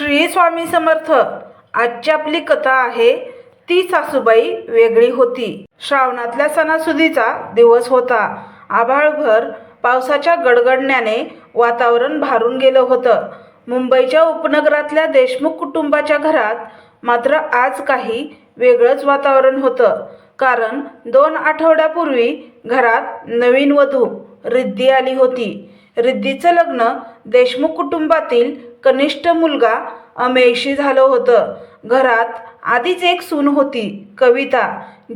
श्री स्वामी समर्थ. आजची आपली कथा आहे ती सासूबाई वेगळी होती. श्रावणातल्या सणासुदीचा दिवस होता. आभाळभर पावसाच्या गडगडण्याने वातावरण भारून गेलं होतं. मुंबईच्या उपनगरातल्या देशमुख कुटुंबाच्या घरात मात्र आज काही वेगळंच वातावरण होतं. कारण दोन आठवड्यापूर्वी घरात नवीन वधू रिद्धी आली होती. रिद्धीचं लग्न देशमुख कुटुंबातील कनिष्ठ मुलगा अमेयशी झालं होतं. घरात आधीच एक सून होती कविता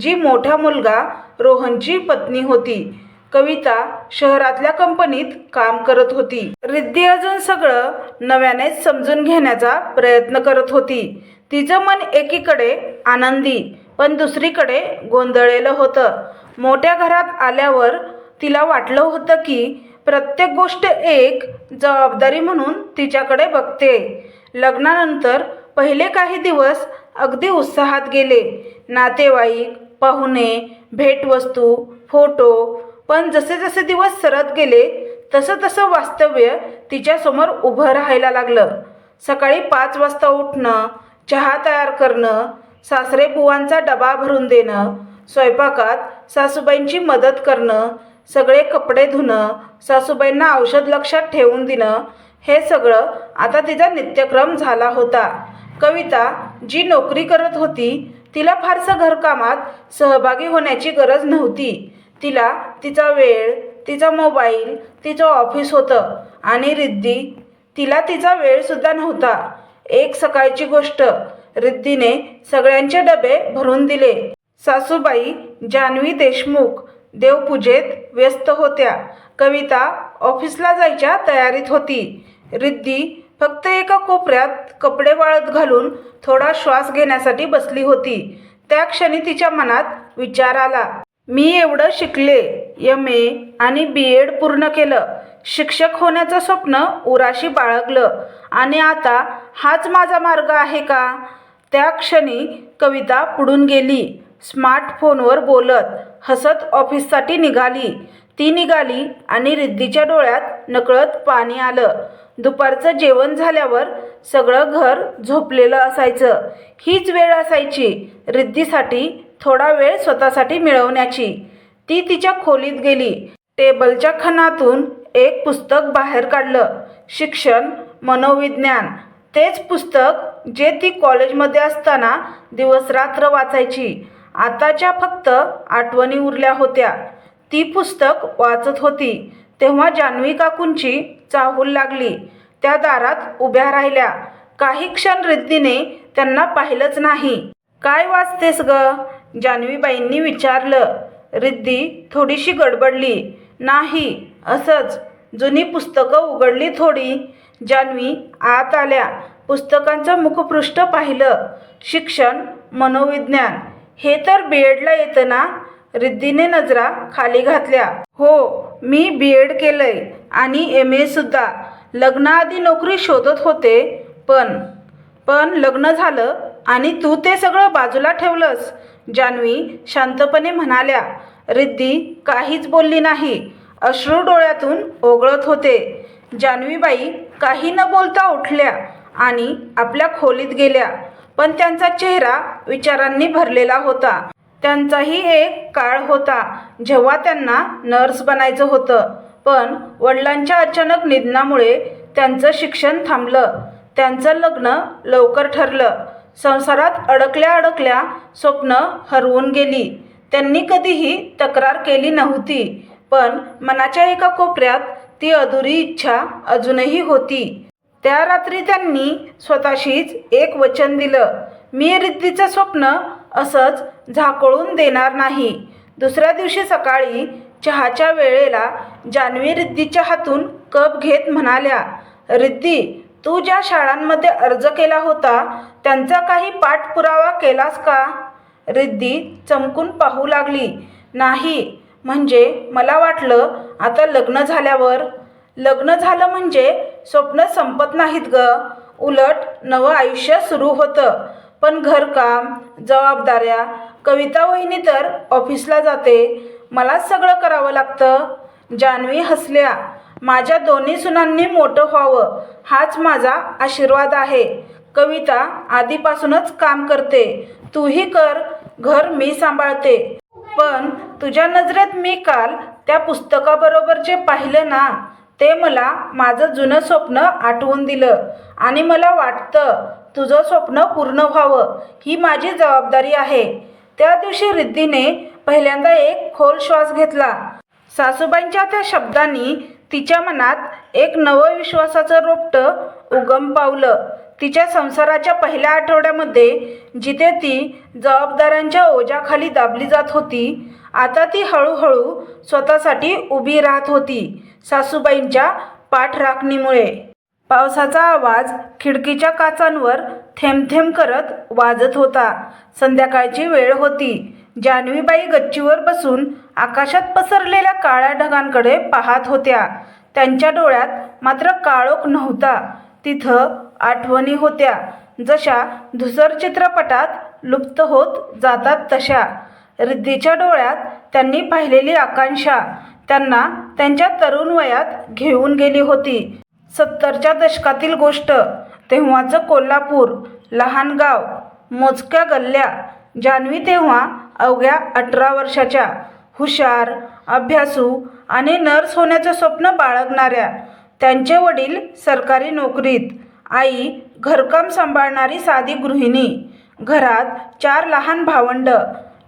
जी मोठा मुलगा रोहनची पत्नी होती. कविता शहरातल्या कंपनीत काम करत होती. रिद्धी अजून सगळं नव्यानेच समजून घेण्याचा प्रयत्न करत होती. तिचं मन एकीकडे आनंदी पण दुसरीकडे गोंधळलेलं होतं. मोठ्या घरात आल्यावर तिला वाटलं होतं की प्रत्येक गोष्ट एक जबाबदारी म्हणून तिच्याकडे बघते. लग्नानंतर पहिले काही दिवस अगदी उत्साहात गेले. नातेवाईक पाहुणे भेटवस्तू फोटो पण जसे जसे दिवस सरत गेले तसं तसं वास्तव्य तिच्यासमोर उभं राहायला लागलं. सकाळी पाच वाजता उठणं चहा तयार करणं सासरे बुवांचा डबा भरून देणं स्वयंपाकात सासूबाईंची मदत करणं सगळे कपडे धुणं सासूबाईंना औषध लक्षात ठेवून देणं हे सगळं आता तिचा नित्यक्रम झाला होता. कविता जी नोकरी करत होती तिला फारसं घरकामात सहभागी होण्याची गरज नव्हती. तिला तिचा वेळ तिचा मोबाईल तिचं ऑफिस होतं आणि रिद्धी तिला तिचा वेळसुद्धा नव्हता. एक सकाळची गोष्ट रिद्धीने सगळ्यांचे डबे भरून दिले. सासूबाई जान्हवी देशमुख देवपूजेत व्यस्त होत्या. कविता ऑफिसला जायच्या तयारीत होती. रिद्धी फक्त एका कोपऱ्यात कपडे वाळत घालून थोडा श्वास घेण्यासाठी बसली होती. त्या क्षणी तिच्या मनात विचार आला. मी एवढं शिकले एम ए आणि बी एड पूर्ण केलं. शिक्षक होण्याचं स्वप्न उराशी बाळगलं. आणि आता हाच माझा मार्ग आहे का? त्या क्षणी कविता पुढून गेली. स्मार्टफोनवर बोलत हसत ऑफिससाठी निघाली. ती निघाली आणि रिद्धीच्या डोळ्यात नकळत पाणी आलं. दुपारचं जेवण झाल्यावर सगळं घर झोपलेलं असायचं. हीच वेळ असायची रिद्धीसाठी थोडा वेळ स्वतःसाठी मिळवण्याची. ती तिच्या खोलीत गेली. टेबलच्या खणातून एक पुस्तक बाहेर काढलं. शिक्षण मनोविज्ञान तेच पुस्तक जे ती कॉलेजमध्ये असताना दिवसरात्र वाचायची. आताच्या फक्त आठवणी उरल्या होत्या. ती पुस्तक वाचत होती. तेव्हा जान्हवी काकूंची चाहूल लागली. त्या दारात उभ्या राहिल्या. काही क्षण रिद्धीने त्यांना पाहिलंच नाही. काय वाचतेस ग? जान्हवीबाईंनी विचारलं. रिद्धी थोडीशी गडबडली. नाही असंच. जुनी पुस्तकं उघडली थोडी. जान्हवी आत आल्या. पुस्तकांचं मुखपृष्ठ पाहिलं. शिक्षण मनोविज्ञान हे तर बी एडला येतं ना? रिद्धीने नजरा खाली घातल्या. हो मी बी एड केलंय आणि एम एसुद्धा लग्नाआधी नोकरी शोधत होते पण पण लग्न झालं आणि तू ते सगळं बाजूला ठेवलंस जान्हवी शांतपणे म्हणाल्या. रिद्धी काहीच बोलली नाही. अश्रू डोळ्यातून ओघळत होते. जान्हवीबाई काही न बोलता उठल्या आणि आपल्या खोलीत गेल्या. पण त्यांचा चेहरा विचारांनी भरलेला होता. त्यांचाही एक काळ होता जेव्हा त्यांना नर्स बनायचं होतं. पण वडिलांच्या अचानक निधनामुळे त्यांचं शिक्षण थांबलं. त्यांचं लग्न लवकर ठरलं. संसारात अडकल्या अडकल्या स्वप्न हरवून गेली. त्यांनी कधीही तक्रार केली नव्हती. पण मनाच्या एका कोपऱ्यात ती अधुरी इच्छा अजूनही होती. त्या रात्री त्यांनी स्वतःशीच एक वचन दिलं. मी रिद्धीचं स्वप्न असंच झाकोळून देणार नाही. दुसऱ्या दिवशी सकाळी चहाच्या वेळेला जान्हवी रिद्धीच्या हातून कप घेत म्हणाल्या रिद्धी तू ज्या शाळांमध्ये अर्ज केला होता त्यांचा काही पाठपुरावा केलास का? रिद्धी चमकून पाहू लागली नाही म्हणजे मला वाटलं आता लग्न झाल्यावर. लग्न झालं म्हणजे स्वप्न संपत नाहीत ग. उलट नवं आयुष्य सुरू होतं. पण घरकाम जबाबदाऱ्या कविता वहिनी तर ऑफिसला जाते. मला सगळं करावं लागतं. जान्हवी हसल्या. माझ्या दोन्ही सुनांनी मोठं व्हावं. हाच माझा आशीर्वाद आहे. कविता आधीपासूनच काम करते. तूही कर. घर मी सांभाळते. पण तुझ्या नजरेत मी काल त्या पुस्तकाबरोबर जे पाहिलं ना ते मला माझं जुनं स्वप्न आठवून दिलं आणि मला वाटतं तुझं स्वप्न पूर्ण व्हावं ही माझी जबाबदारी आहे. त्या दिवशी रिद्धीने पहिल्यांदा एक खोल श्वास घेतला. सासूबाईंच्या त्या शब्दांनी तिच्या मनात एक नवं विश्वासाचं रोपटं उगम पावलं. तिच्या संसाराच्या पहिल्या आठवड्यामध्ये जिथे ती जबाबदाऱ्यांच्या ओझ्याखाली दाबली जात होती आता ती हळूहळू स्वतःसाठी उभी राहत होती सासूबाईंच्या पाठराखणीमुळे. पावसाचा आवाज खिडकीच्या काचांवर थेंबथेंब करत वाजत होता. संध्याकाळची वेळ होती. जान्हवीबाई गच्चीवर बसून आकाशात पसरलेल्या काळ्या ढगांकडे पाहत होत्या. त्यांच्या डोळ्यात मात्र काळोख नव्हता. तिथं आठवणी होत्या. जशा धुसर चित्रपटात लुप्त होत जातात तशा. रिद्धीच्या डोळ्यात त्यांनी पाहिलेली आकांक्षा. त्यांना त्यांच्या तरुण वयात घेऊन गेली होती. सत्तरच्या दशकातील गोष्ट. तेव्हाचं कोल्हापूर लहान गाव मोजक्या गल्ल्या जान्हवी तेव्हा अवघ्या अठरा वर्षाच्या. हुशार अभ्यासू आणि नर्स होण्याचं स्वप्न बाळगणाऱ्या. त्यांचे वडील सरकारी नोकरीत. आई घरकाम सांभाळणारी साधी गृहिणी. घरात चार लहान भावंड.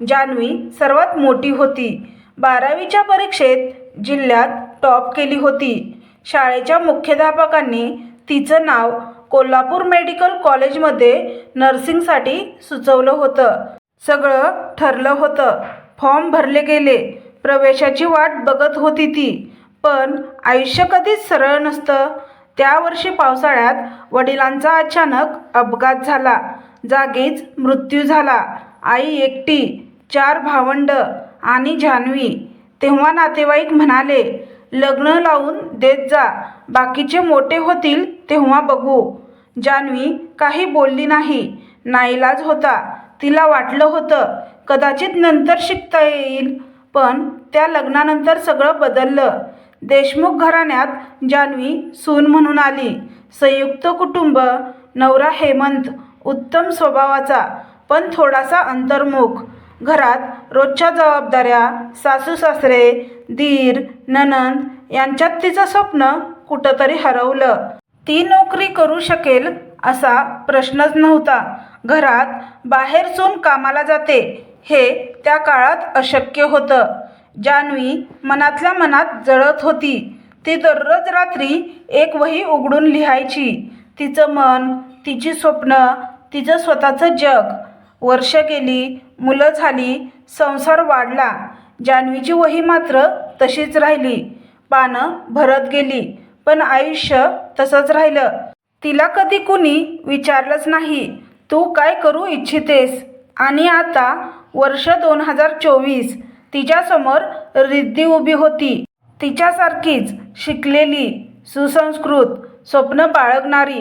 जान्हवी सर्वात मोठी होती. बारावीच्या परीक्षेत जिल्ह्यात टॉप केली होती. शाळेच्या मुख्याध्यापकांनी तिचं नाव कोल्हापूर मेडिकल कॉलेजमध्ये नर्सिंगसाठी सुचवलं होतं. सगळं ठरलं होतं. फॉर्म भरले गेले. प्रवेशाची वाट बघत होती ती. पण आयुष्य कधीच सरळ नसतं. त्या वर्षी पावसाळ्यात वडिलांचा अचानक अपघात झाला. जागीच मृत्यू झाला. आई एकटी चार भावंड आणि जान्हवी. तेव्हा नातेवाईक म्हणाले लग्न लावून देत जा. बाकीचे मोठे होतील तेव्हा बघू. जान्हवी काही बोलली नाही. नाईलाज होता. तिला वाटलं होतं कदाचित नंतर शिकता येईल. पण त्या लग्नानंतर सगळं बदललं. देशमुख घराण्यात जान्हवी सून म्हणून आली. संयुक्त कुटुंब नवरा हेमंत उत्तम स्वभावाचा पण थोडासा अंतर्मुख. घरात रोजच्या जबाबदाऱ्या सासू सासरे दीर ननंद यांच्यात तिचं स्वप्न कुठंतरी हरवलं. ती नोकरी करू शकेल असा प्रश्नच नव्हता. घरात बाहेर चून कामाला जाते हे त्या काळात अशक्य होतं. जान्हवी मनातल्या मनात जळत होती. ती दररोज रात्री एक वही उघडून लिहायची. तिचं मन तिची स्वप्न तिचं स्वतःचं जग वर्ष गेली मुलं झाली संसार वाढला. जान्हवीची वही मात्र तशीच राहिली. पानं भरत गेली पण आयुष्य तसंच राहिलं. तिला कधी कुणी विचारलंच नाही तू काय करू इच्छितेस? आणि आता वर्ष दोन हजार चोवीस तिच्यासमोर रिद्धी उभी होती. तिच्यासारखीच शिकलेली सुसंस्कृत स्वप्न बाळगणारी.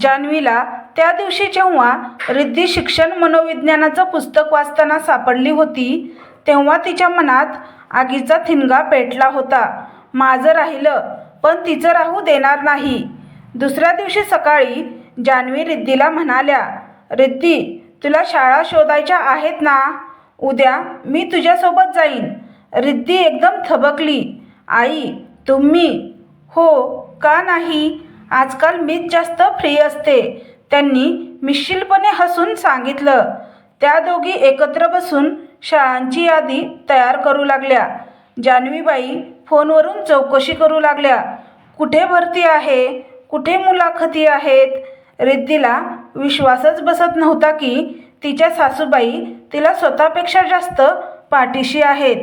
जान्हवीला त्या दिवशी जेव्हा रिद्धी शिक्षण मनोविज्ञानाचं पुस्तक वाचताना सापडली होती तेव्हा तिच्या मनात आगीचा थिनगा पेटला होता. माझं राहिलं पण तिचं राहू देणार नाही. दुसऱ्या दिवशी सकाळी जान्हवी रिद्धीला म्हणाल्या रिद्धी तुला शाळा शोधायच्या आहेत ना? उद्या मी तुझ्यासोबत जाईन. रिद्धी एकदम थबकली आई तुम्ही? हो का नाही? आजकाल मीच जास्त फ्री असते. त्यांनी मिश्किलपणे हसून सांगितलं. त्या दोघी एकत्र बसून शाळांची यादी तयार करू लागल्या. जान्हवीबाई फोनवरून चौकशी करू लागल्या. कुठे भरती आहे? कुठे मुलाखती आहेत? रिद्धीला विश्वासच बसत नव्हता की तिच्या सासूबाई तिला स्वतःपेक्षा जास्त पाठीशी आहेत.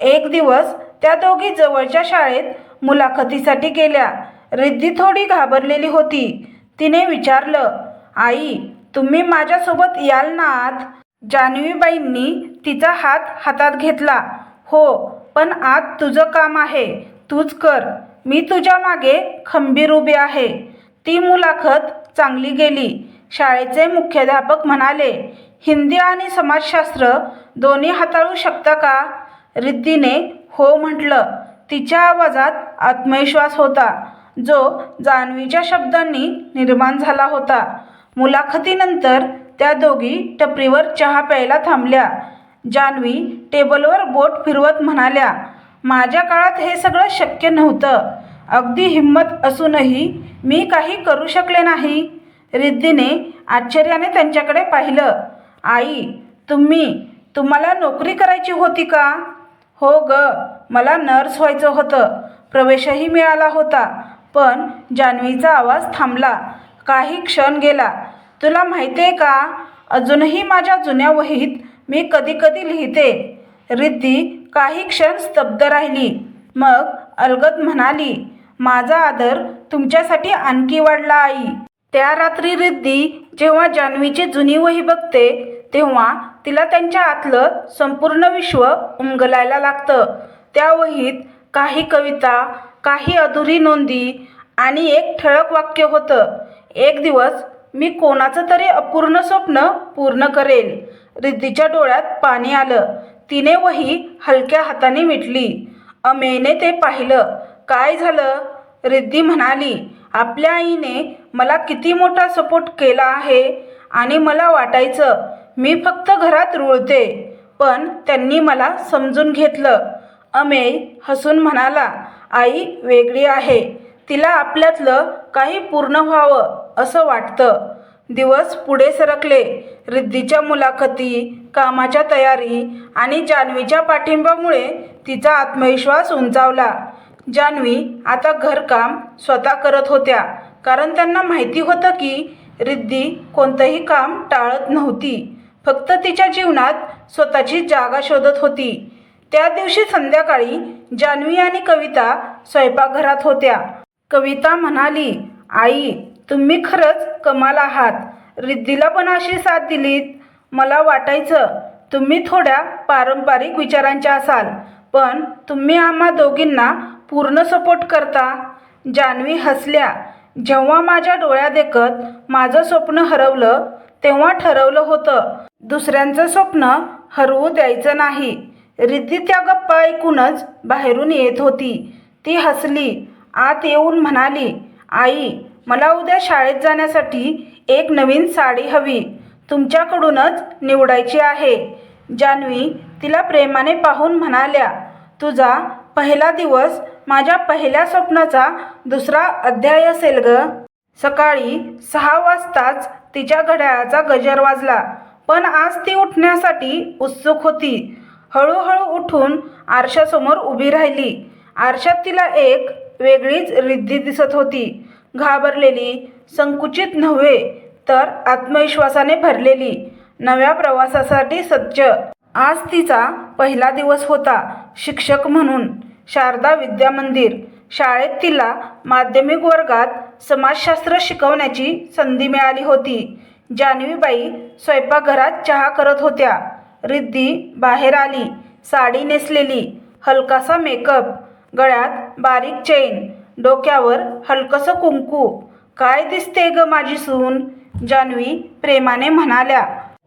एक दिवस त्या दोघी जवळच्या शाळेत मुलाखतीसाठी गेल्या. रिद्धी थोडी घाबरलेली होती. तिने विचारलं आई तुम्ही माझ्यासोबत याल ना आत? जान्हवीबाईंनी तिचा हात हातात घेतला. हो पण आज तुझं काम आहे. तूच कर. मी तुझ्या मागे खंबीर उभी आहे. ती मुलाखत चांगली गेली. शाळेचे मुख्याध्यापक म्हणाले हिंदी आणि समाजशास्त्र दोन्ही हाताळू शकता का? रिद्धीने हो म्हटलं. तिच्या आवाजात आत्मविश्वास होता जो जान्हवीच्या शब्दांनी निर्माण झाला होता. मुलाखतीनंतर त्या दोघी टपरीवर चहा प्यायला थांबल्या. जान्हवी टेबलवर बोट फिरवत म्हणाल्या माझ्या काळात हे सगळं शक्य नव्हतं. अगदी हिंमत असूनही मी काही करू शकले नाही. रिद्धीने आश्चर्याने त्यांच्याकडे पाहिलं आई तुम्ही तुम्हाला नोकरी करायची होती का? हो ग मला नर्स व्हायचं होतं. प्रवेशही मिळाला होता पण जान्हवीचा आवाज थांबला. काही क्षण गेला. तुला माहिती आहे का? अजूनही माझ्या जुन्या वहीत मी कधी कधी लिहिते. रिद्धी काही क्षण स्तब्ध राहिली. मग अलगद म्हणाली माझा आदर तुमच्यासाठी आणखी वाढला आई. त्या रात्री रिद्धी जेव्हा जान्हवीची जुनी वही बघते तेव्हा तिला त्यांच्या आतलं संपूर्ण विश्व उमगलायला लागतं. त्या वहीत काही कविता काही अधुरी नोंदी आणि एक ठळक वाक्य होतं. एक दिवस मी कोणाचं तरी अपूर्ण स्वप्न पूर्ण करेल रिद्धीच्या डोळ्यात पाणी आलं. तिने वही हलक्या हाताने मिटली. अमेयने ते पाहिलं. काय झालं? रिद्धी म्हणाली. आपल्या आईने मला किती मोठा सपोर्ट केला आहे आणि मला वाटायचं मी फक्त घरात रुळते. पण त्यांनी मला समजून घेतलं. अमेय हसून म्हणाला. आई वेगळी आहे. तिला आपल्यातलं काही पूर्ण व्हावं. असं वाटतं. दिवस पुढे सरकले. रिद्धीच्या मुलाखती कामाच्या तयारी आणि जान्हवीच्या पाठिंब्यामुळे तिचा आत्मविश्वास उंचावला. जान्हवी आता घरकाम स्वतः करत होत्या. कारण त्यांना माहिती होतं की रिद्धी कोणतंही काम टाळत नव्हती. फक्त तिच्या जीवनात स्वतःची जागा शोधत होती. त्या दिवशी संध्याकाळी जान्हवी आणि कविता स्वयंपाकघरात होत्या. कविता म्हणाली आई तुम्ही खरंच कमाल आहात. रिद्धीला पण अशी साथ दिलीत. मला वाटायचं तुम्ही थोड्या पारंपरिक विचारांच्या असाल पण तुम्ही आम्हा दोघींना पूर्ण सपोर्ट करता. जान्हवी हसल्या. जेव्हा माझ्या डोळ्यादेखत माझं स्वप्न हरवलं तेव्हा ठरवलं होतं दुसऱ्यांचं स्वप्न हरवू द्यायचं नाही. रिद्धी त्या गप्पा ऐकूनच बाहेरून येत होती. ती हसली आत येऊन म्हणाली आई मला उद्या शाळेत जाण्यासाठी एक नवीन साडी हवी. तुमच्याकडूनच निवडायची आहे. जान्हवी तिला प्रेमाने पाहून म्हणाल्या तुझा पहिला दिवस माझ्या पहिल्या स्वप्नाचा दुसरा अध्याय असेल ग. सकाळी सहा वाजताच तिच्या घड्याळाचा गजर वाजला पण आज ती उठण्यासाठी उत्सुक होती. हळूहळू उठून आरशासमोर उभी राहिली. आरशात तिला एक वेगळीच रिद्धी दिसत होती. घाबरलेली संकुचित नव्हे तर आत्मविश्वासाने भरलेली नव्या प्रवासासाठी सज्ज. आज तिचा पहिला दिवस होता शिक्षक म्हणून. शारदा विद्या मंदिर. शाळेत तिला माध्यमिक वर्गात समाजशास्त्र शिकवण्याची संधी मिळाली होती. जान्हवीबाई स्वयंपाकघरात चहा करत होत्या. रिद्धी बाहेर आली साडी नेसलेली हलकासा मेकअप गळ्यात बारीक चेन डोक्यावर हलकसं कुंकू. काय दिसते ग माझी सून? जान्हवी प्रेमाने म्हणाल्या.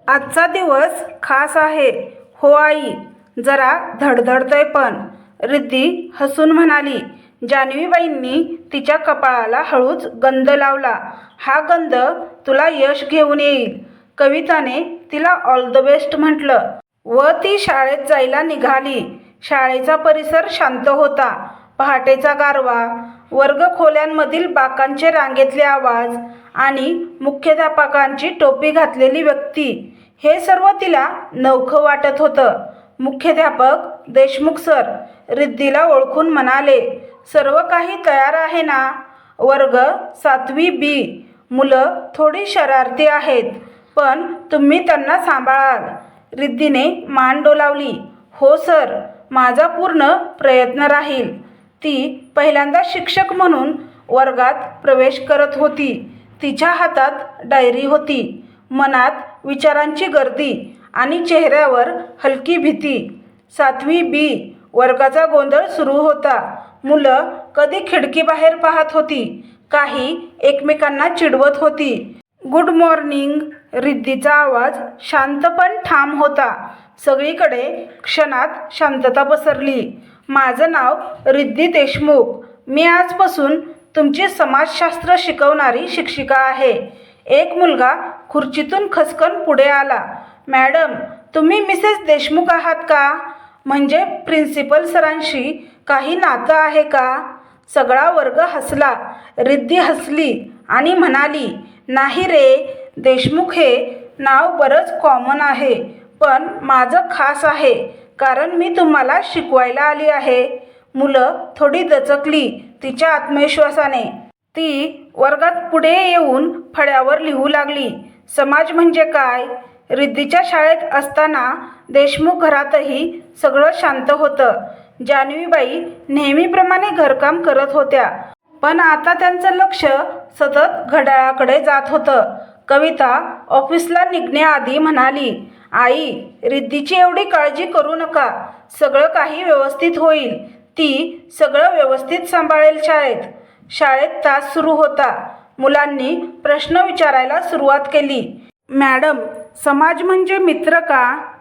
आजचा दिवस खास आहे. हो आई. जरा धडधडतोय पण. रिद्धी हसून म्हणाली. जान्हवीबाईंनी तिच्या कपाळाला हळूच गंध लावला. हा गंध तुला यश घेऊन येईल. कविताने तिला ऑल द बेस्ट म्हटलं. व ती शाळेत जायला निघाली. शाळेचा परिसर शांत होता. पहाटेचा गारवा वर्ग खोल्यांमधील बाकांचे रांगेतले आवाज आणि मुख्याध्यापकांची टोपी घातलेली व्यक्ती हे सर्व तिला नवखं वाटत होतं. मुख्याध्यापक देशमुख सर रिद्धीला ओळखून म्हणाले सर्व काही तयार आहे ना? वर्ग सातवी बी मुलं थोडी शरारती आहेत पण तुम्ही त्यांना सांभाळाल. रिद्धीने मान डोलावली हो सर माझा पूर्ण प्रयत्न राहील. ती पहिल्यांदा शिक्षक म्हणून वर्गात प्रवेश करत होती. तिच्या हातात डायरी होती. मनात विचारांची गर्दी आणि चेहऱ्यावर हलकी भीती. सातवी बी वर्गाचा गोंधळ सुरू होता. मुलं कधी खिडकीबाहेर पाहत होती. काही एकमेकांना चिडवत होती. गुड मॉर्निंग रिद्धीचा आवाज शांत पण ठाम होता. सगळीकडे क्षणात शांतता पसरली. माझं नाव रिद्धी देशमुख. मी आजपासून तुमची समाजशास्त्र शिकवणारी शिक्षिका आहे. एक मुलगा खुर्चीतून खसकन पुढे आला. मॅडम तुम्ही मिसेस देशमुख आहात का? म्हणजे प्रिन्सिपल सरांशी काही नातं आहे का? सगळा वर्ग हसला. रिद्धी हसली आणि म्हणाली नाही रे देशमुख हे नाव बरंच कॉमन आहे पण माझं खास आहे. कारण मी तुम्हाला शिकवायला आली आहे. मुलं थोडी दचकली तिच्या आत्मविश्वासाने. ती वर्गात पुढे येऊन फळ्यावर लिहू लागली. समाज म्हणजे काय? रिद्धीच्या शाळेत असताना देशमुख घरातही सगळं शांत होतं. जान्हवीबाई नेहमीप्रमाणे घरकाम करत होत्या. पण आता त्यांचं लक्ष सतत घड्याळाकडे जात होतं. कविता ऑफिसला निघण्याआधी म्हणाली आई रिद्धीची एवढी काळजी करू नका. सगळं काही व्यवस्थित होईल. ती सगळं व्यवस्थित सांभाळेल शाळेत. शाळेत तास सुरू होता. मुलांनी प्रश्न विचारायला सुरुवात केली. मॅडम समाज म्हणजे मित्र का?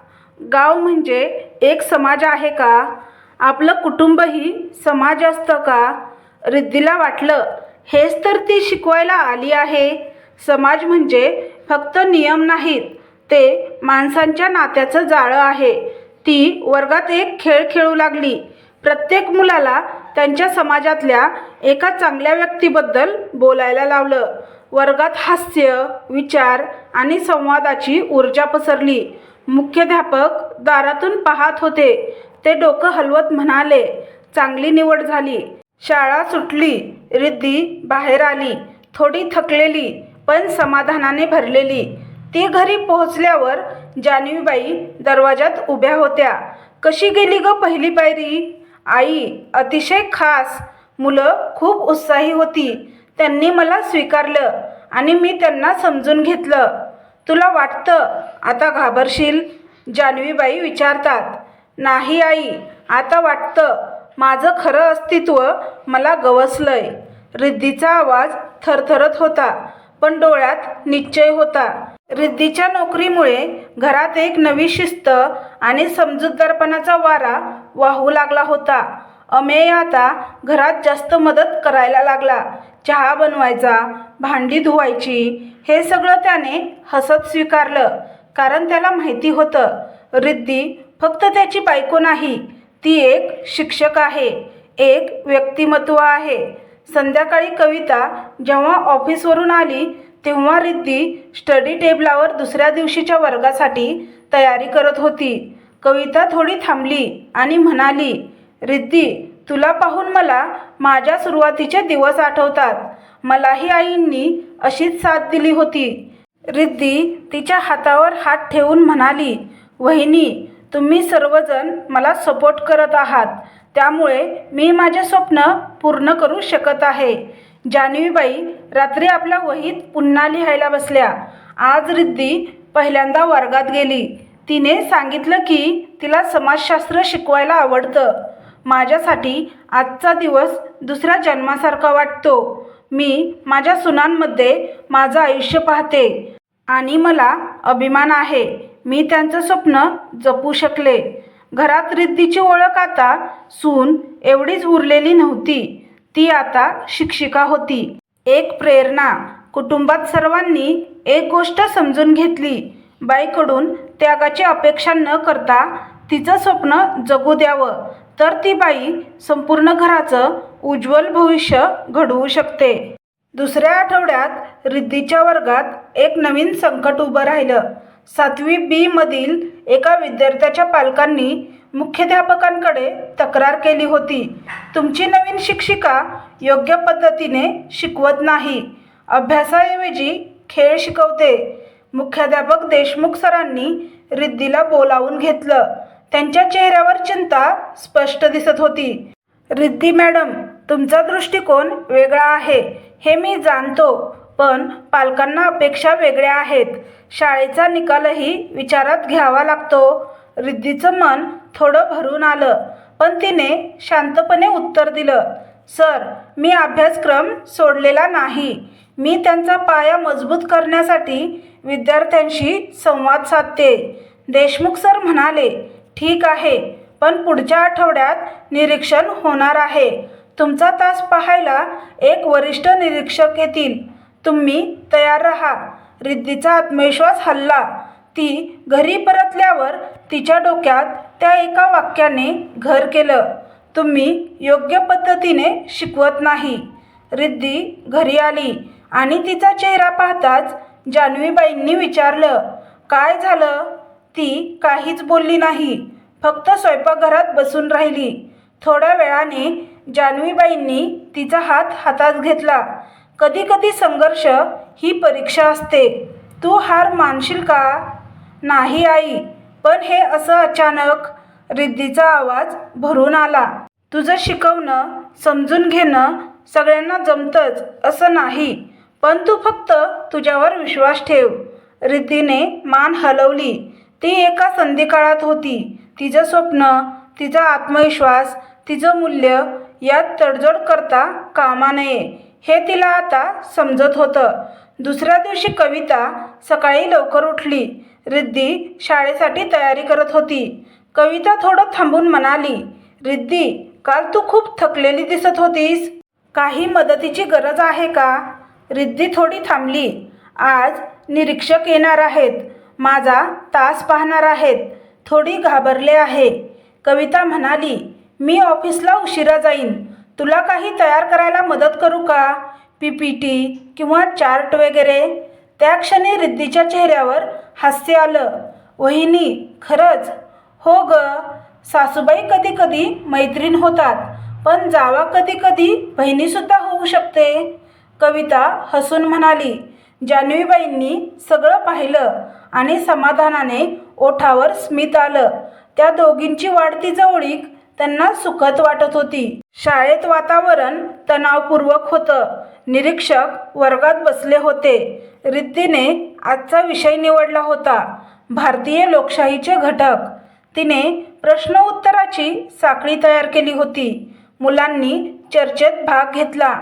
गाव म्हणजे एक समाज आहे का? आपलं कुटुंबही समाज असतं का? रिद्धीला वाटलं हेच तर ती शिकवायला आली आहे. समाज म्हणजे फक्त नियम नाहीत. ते माणसांच्या नात्याचं जाळं आहे. ती वर्गात एक खेळ खेळू लागली. प्रत्येक मुलाला त्यांच्या समाजातल्या एका चांगल्या व्यक्तीबद्दल बोलायला लावलं. वर्गात हास्य विचार आणि संवादाची ऊर्जा पसरली. मुख्याध्यापक दारातून पाहत होते. ते डोकं हलवत म्हणाले चांगली निवड झाली. शाळा सुटली रिद्धी बाहेर आली. थोडी थकलेली पण समाधानाने भरलेली. ती घरी पोहोचल्यावर जान्हवीबाई दरवाजात उभ्या होत्या. कशी गेली ग पहिली पायरी? आई अतिशय खास. मुलं खूप उत्साही होती. त्यांनी मला स्वीकारलं आणि मी त्यांना समजून घेतलं. तुला वाटतं आता घाबरशील? जान्हवीबाई विचारतात. नाही आई आता वाटतं. माझं खरं अस्तित्व मला गवसलंय. रिद्धीचा आवाज थरथरत होता पण डोळ्यात निश्चय होता. रिद्धीच्या नोकरीमुळे घरात एक नवी शिस्त आणि समजूतदारपणाचा वारा वाहू लागला होता. अमेय आता घरात जास्त मदत करायला लागला. चहा बनवायचा भांडी धुवायची हे सगळं त्याने हसत स्वीकारलं. कारण त्याला माहिती होतं रिद्धी फक्त त्याची बायको नाही ती एक शिक्षक आहे एक व्यक्तिमत्व आहे. संध्याकाळी कविता जेव्हा ऑफिसवरून आली तेव्हा रिद्धी स्टडी टेबलावर दुसऱ्या दिवशीच्या वर्गासाठी तयारी करत होती. कविता थोडी थांबली आणि म्हणाली रिद्धी तुला पाहून मला माझ्या सुरुवातीचे दिवस आठवतात. मलाही आईंनी अशीच साथ दिली होती. रिद्धी तिच्या हातावर हात ठेवून म्हणाली वहिनी तुम्ही सर्वजण मला सपोर्ट करत आहात. त्यामुळे मी माझे स्वप्न पूर्ण करू शकत आहे. जान्हवीबाई रात्री आपल्या वहीत पुन्हा लिहायला बसल्या. आज रिद्धी पहिल्यांदा वर्गात गेली. तिने सांगितलं की तिला समाजशास्त्र शिकवायला आवडतं. माझ्यासाठी आजचा दिवस दुसऱ्या जन्मासारखा वाटतो. मी माझ्या सुनांमध्ये माझं आयुष्य पाहते आणि मला अभिमान आहे. मी त्यांचं स्वप्न जपू शकले. घरात रिद्धीची ओळख आता सून एवढीच उरलेली नव्हती. ती आता शिक्षिका होती. एक प्रेरणा. कुटुंबात सर्वांनी एक गोष्ट समजून घेतली. बाईकडून त्यागाची अपेक्षा न करता तिचं स्वप्न जगू द्यावं. तर ती बाई संपूर्ण घराचं उज्ज्वल भविष्य घडवू शकते. दुसऱ्या आठवड्यात रिद्धीच्या वर्गात एक नवीन संकट उभं राहिलं. सातवी बी मधील एका विद्यार्थ्याच्या पालकांनी मुख्याध्यापकांकडे तक्रार केली होती. तुमची नवीन शिक्षिका योग्य पद्धतीने शिकवत नाही. अभ्यासाऐवजी खेळ शिकवते. मुख्याध्यापक देशमुख सरांनी रिद्धीला बोलावून घेतलं. त्यांच्या चेहऱ्यावर चिंता स्पष्ट दिसत होती. रिद्धी मॅडम तुमचा दृष्टिकोन वेगळा आहे. हे मी जाणतो पण पालकांना अपेक्षा वेगळ्या आहेत. शाळेचा निकालही विचारात घ्यावा लागतो. रिद्धीचं मन थोडं भरून आलं. पण तिने शांतपणे उत्तर दिलं सर मी अभ्यासक्रम सोडलेला नाही. मी त्यांचा पाया मजबूत करण्यासाठी विद्यार्थ्यांशी संवाद साधते. देशमुख सर म्हणाले ठीक आहे पण पुढच्या आठवड्यात निरीक्षण होणार आहे. तुमचा तास पाहायला एक वरिष्ठ निरीक्षक येतील. तुम्ही तयार राहा. रिद्धीचा आत्मविश्वास हल्ला. ती घरी परतल्यावर तिच्या डोक्यात त्या एका वाक्याने घर केलं. तुम्ही योग्य पद्धतीने शिकवत नाही. रिद्धी घरी आली आणि तिचा चेहरा पाहताच जान्हवीबाईंनी विचारलं काय झालं? ती काहीच बोलली नाही. फक्त स्वयंपाकघरात बसून राहिली. थोड्या वेळाने जान्हवीबाईंनी तिचा हात हातात घेतला. कधी कधी संघर्ष ही परीक्षा असते. तू हार मानशील का? नाही आई. पण हे असं अचानक रिद्धीचा आवाज भरून आला. तुझं शिकवणं समजून घेणं सगळ्यांना जमतंच असं नाही पण तू फक्त तुझ्यावर विश्वास ठेव. रिद्धीने मान हलवली. ती एका संधिकाळात होती. तिचं स्वप्न तिचा आत्मविश्वास तिचं मूल्य यात तडजोड करता कामा नये हे तिला आता समजत होतं. दुसऱ्या दिवशी कविता सकाळी लवकर उठली. रिद्धी शाळेसाठी तयारी करत होती. कविता थोडं थांबून म्हणाली रिद्धी काल तू खूप थकलेली दिसत होतीस. काही मदतीची गरज आहे का? रिद्धी थोडी थांबली. आज निरीक्षक येणार आहेत. माझा तास पाहणार आहेत. थोडी घाबरले आहे. कविता म्हणाली मी ऑफिसला उशिरा जाईन. तुला काही तयार करायला मदत करू का? पी पी टी किंवा चार्ट वगैरे? त्या क्षणी रिद्धीच्या चेहऱ्यावर हास्य आलं. वहिनी खरंच? हो ग. सासूबाई कधी कधी मैत्रीण होतात पण जावा कधी कधी बहिणीसुद्धा होऊ शकते. कविता हसून म्हणाली. जान्हवीबाईंनी सगळं पाहिलं आणि समाधानाने ओठावर स्मित आलं. त्या दोघींची वाढती जवळीक त्यांना सुखद वाटत होती. शाळेत वातावरण तणावपूर्वक होतं. निरीक्षक वर्गात बसले होते. रिद्धीने आजचा विषय निवडला होता. भारतीय लोकशाहीचे घटक. तिने प्रश्न उत्तराची साखळी तयार केली होती. मुलांनी चर्चेत भाग घेतला.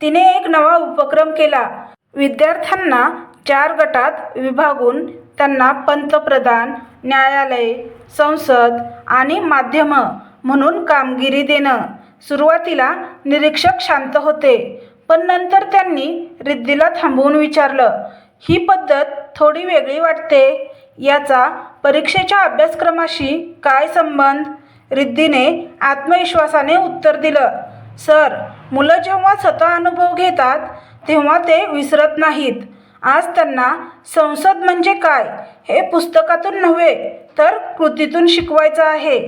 तिने एक नवा उपक्रम केला. विद्यार्थ्यांना चार गटात विभागून त्यांना पंतप्रधान न्यायालय संसद आणि माध्यमं म्हणून कामगिरी देणं. सुरुवातीला निरीक्षक शांत होते पण नंतर त्यांनी रिद्धीला थांबवून विचारलं ही पद्धत थोडी वेगळी वाटते. याचा परीक्षेच्या अभ्यासक्रमाशी काय संबंध? रिद्धीने आत्मविश्वासाने उत्तर दिलं सर मुलं जेव्हा स्वतः अनुभव घेतात तेव्हा ते विसरत नाहीत. आज त्यांना संसद म्हणजे काय हे पुस्तकातून नव्हे तर कृतीतून शिकवायचं आहे.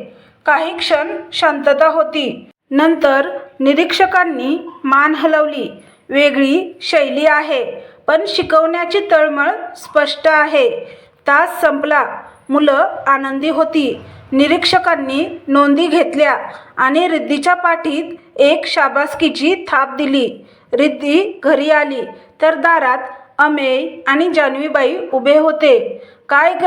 काही क्षण शांतता होती. नंतर निरीक्षकांनी मान हलवली. वेगळी शैली आहे पण शिकवण्याची तळमळ स्पष्ट आहे. तास संपला. मुलं आनंदी होती. निरीक्षकांनी नोंदी घेतल्या आणि रिद्धीच्या पाठीत एक शाबासकीची थाप दिली. रिद्धी घरी आली. तर दारात अमेय आणि जानवीबाई उभे होते. काय ग?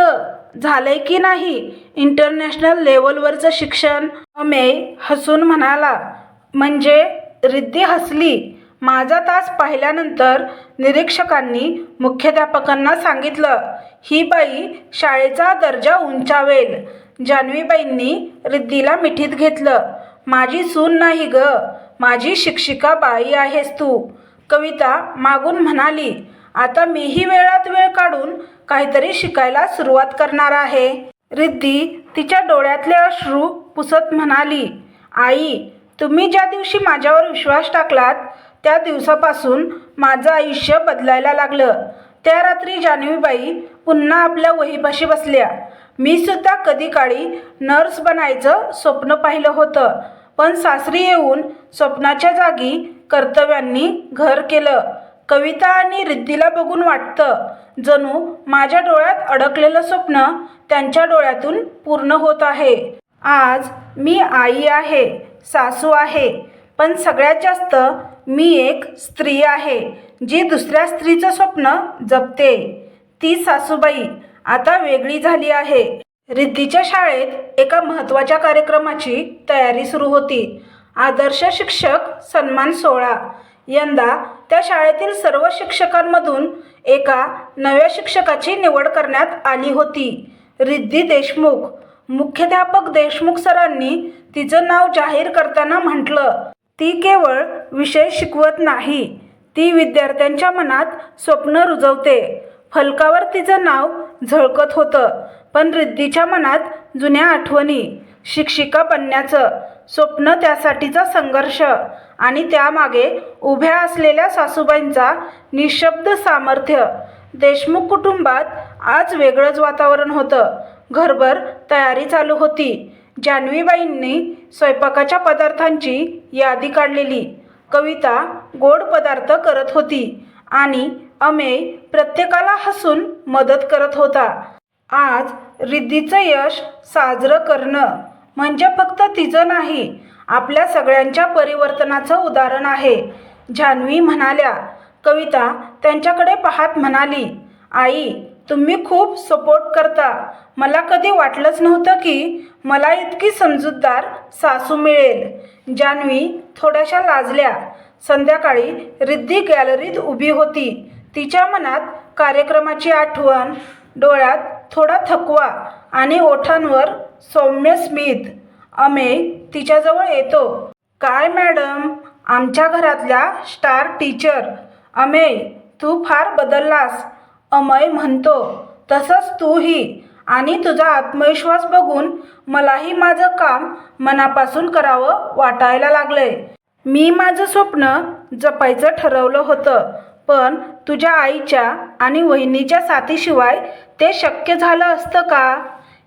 झालंय की नाही? इंटरनॅशनल लेवलवरचं शिक्षण? अमे हसून म्हणाला म्हणजे रिद्धी हसली. माझा तास पाहिल्यानंतर निरीक्षकांनी मुख्याध्यापकांना सांगितलं ही बाई शाळेचा दर्जा उंचावेल. जान्हवीबाईंनी रिद्धीला मिठीत घेतलं. माझी सून नाही ग. माझी शिक्षिका बाई आहेस तू. कविता मागून म्हणाली आता मीही वेळात वेळ काढून काहीतरी शिकायला सुरुवात करणार आहे. रिद्धी तिच्या डोळ्यातले अश्रू पुसत म्हणाली आई तुम्ही ज्या दिवशी माझ्यावर विश्वास टाकलात त्या दिवसापासून माझं आयुष्य बदलायला लागलं. त्या रात्री जान्हवीबाई पुन्हा आपल्या वहीपाशी बसल्या. मी सुद्धा कधी काळी नर्स बनायचं स्वप्न पाहिलं होतं पण सासरी येऊन स्वप्नाच्या जागी कर्तव्यांनी घर केलं. कविता आणि रिद्धीला बघून वाटतं जणू माझ्या डोळ्यात अडकलेलं स्वप्न त्यांच्या डोळ्यातून पूर्ण होत आहे. आज मी आई आहे सासू आहे पण सगळ्यात जास्त मी एक स्त्री आहे जी दुसऱ्या स्त्रीचं स्वप्न जपते. ती सासूबाई आता वेगळी झाली आहे. रिद्धीच्या शाळेत एका महत्त्वाच्या कार्यक्रमाची तयारी सुरू होती. आदर्श शिक्षक सन्मान सोहळा. यंदा त्या शाळेतील सर्व शिक्षकांमधून एका नव्या शिक्षकाची निवड करण्यात आली होती. रिद्धी देशमुख. मुख्याध्यापक देशमुख सरांनी तिचं नाव जाहीर करताना म्हटलं ती केवळ विषय शिकवत नाही. ती विद्यार्थ्यांच्या मनात स्वप्न रुजवते. फलकावर तिचं नाव झळकत होतं पण रिद्धीच्या मनात जुन्या आठवणी शिक्षिका बनण्याचं स्वप्न त्यासाठीचा संघर्ष आणि त्यामागे उभ्या असलेल्या सासूबाईंचा निशब्द सामर्थ्य. देशमुख कुटुंबात आज वेगळंच वातावरण होतं. घरभर तयारी चालू होती. जान्हवीबाईंनी स्वयंपाकाच्या पदार्थांची यादी काढलेली. कविता गोड पदार्थ करत होती आणि अमेय प्रत्येकाला हसून मदत करत होता. आज रिद्धीचं यश साजरं करणं म्हणजे फक्त तिचं नाही आपल्या सगळ्यांच्या परिवर्तनाचं उदाहरण आहे. जान्हवी म्हणाल्या कविता त्यांच्याकडे पाहत म्हणाली आई तुम्ही खूप सपोर्ट करता. मला कधी वाटलंच नव्हतं की मला इतकी समजूतदार सासू मिळेल. जान्हवी थोड्याशा लाजल्या. संध्याकाळी रिद्धी गॅलरीत उभी होती. तिच्या मनात कार्यक्रमाची आठवण डोळ्यात थोडा थकवा आणि ओठांवर सौम्य स्मित. अमेय तिच्याजवळ येतो. काय मॅडम? आमच्या घरातल्या स्टार टीचर अमेय तू फार बदललास. अमय म्हणतो तसंच तूही. आणि तुझा आत्मविश्वास बघून मलाही माझं काम मनापासून करावं वाटायला लागलंय. मी माझं स्वप्न जपायचं ठरवलं होतं पण तुझ्या आईच्या आणि वहिनीच्या साथीशिवाय ते शक्य झालं असतं का?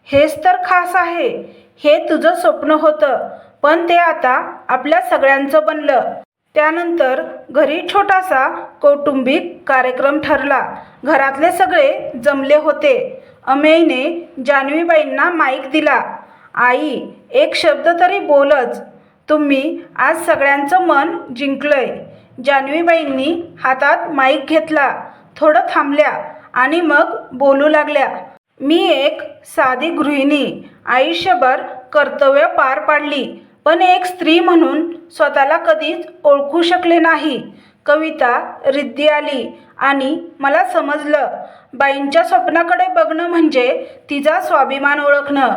हेच तर खास आहे. हे तुझं स्वप्न होतं पण ते आता आपल्या सगळ्यांचं बनलं. त्यानंतर घरी छोटासा कौटुंबिक कार्यक्रम ठरला. घरातले सगळे जमले होते. अमेयने जान्हवीबाईंना माईक दिला. आई एक शब्द तरी बोलच. तुम्ही आज सगळ्यांचं मन जिंकलंय. जान्हवीबाईंनी हातात माईक घेतला. थोडं थांबल्या आणि मग बोलू लागल्या. मी एक साधी गृहिणी आयुष्यभर कर्तव्य पार पाडली पण एक स्त्री म्हणून स्वतःला कधीच ओळखू शकले नाही. कविता रिद्धी आली आणि मला समजलं बाईंच्या स्वप्नाकडे बघणं म्हणजे तिचा स्वाभिमान ओळखणं.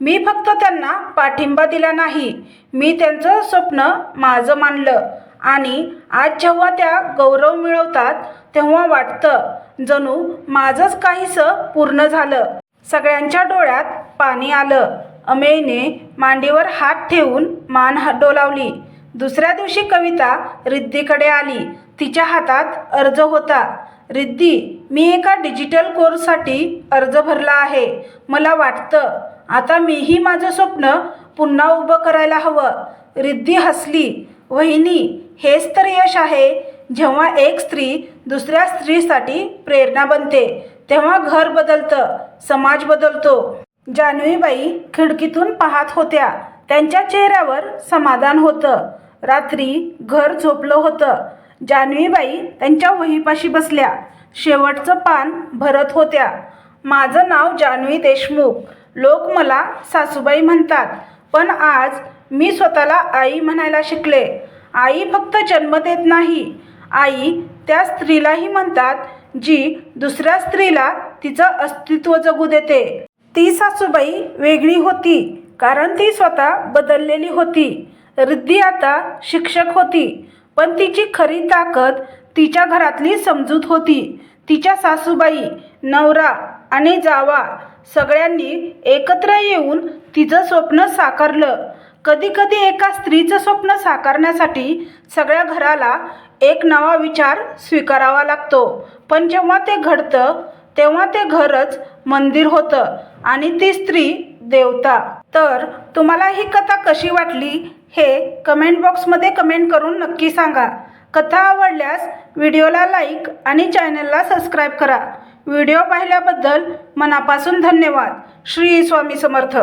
मी फक्त त्यांना पाठिंबा दिला नाही मी त्यांचं स्वप्न माझं मानलं. आणि आज जेव्हा त्या गौरव मिळवतात तेव्हा वाटतं जणू माझंच काहीसं पूर्ण झालं. सगळ्यांच्या डोळ्यात पाणी आलं. अमेयने मांडीवर हात ठेवून मान डोलावली. दुसऱ्या दिवशी कविता रिद्धीकडे आली. तिच्या हातात अर्ज होता. रिद्धी मी एका डिजिटल कोर्ससाठी अर्ज भरला आहे. मला वाटतं आता मीही माझं स्वप्न पुन्हा उभं करायला हवं. रिद्धी हसली. वहिनी हेच तर यश आहे. जेव्हा एक स्त्री दुसऱ्या स्त्रीसाठी प्रेरणा बनते तेव्हा घर बदलतं समाज बदलतो. जान्हवीबाई खिडकीतून पाहत होत्या. त्यांच्या चेहऱ्यावर समाधान होतं. रात्री घर झोपलं होतं. जान्हवीबाई त्यांच्या वहीपाशी बसल्या. शेवटचं पान भरत होत्या. माझं नाव जान्हवी देशमुख. लोक मला सासूबाई म्हणतात. पण आज मी स्वतःला आई म्हणायला शिकले. आई फक्त जन्म देत नाही. आई त्या स्त्रीलाही म्हणतात जी दुसऱ्या स्त्रीला तिचं अस्तित्व जगू देते. ती सासूबाई वेगळी होती कारण ती स्वतः बदललेली होती. रिद्धी आता शिक्षक होती पण तिची खरी ताकद तिच्या घरातली समजूत होती. तिच्या सासूबाई नवरा आणि जावा सगळ्यांनी एकत्र येऊन तिचं स्वप्न साकारलं. कधीकधी एका स्त्रीचं स्वप्न साकारण्यासाठी सगळ्या घराला एक नवा विचार स्वीकारावा लागतो. पण जेव्हा ते घडतं तेव्हा ते घरच मंदिर होतं आणि ती स्त्री देवता. तर तुम्हाला ही कथा कशी वाटली हे कमेंट बॉक्समध्ये कमेंट करून नक्की सांगा. कथा आवडल्यास व्हिडिओला लाईक आणि चॅनलला सबस्क्राईब करा. व्हिडिओ पाहिल्याबद्दल मनापासून धन्यवाद. श्री स्वामी समर्थ.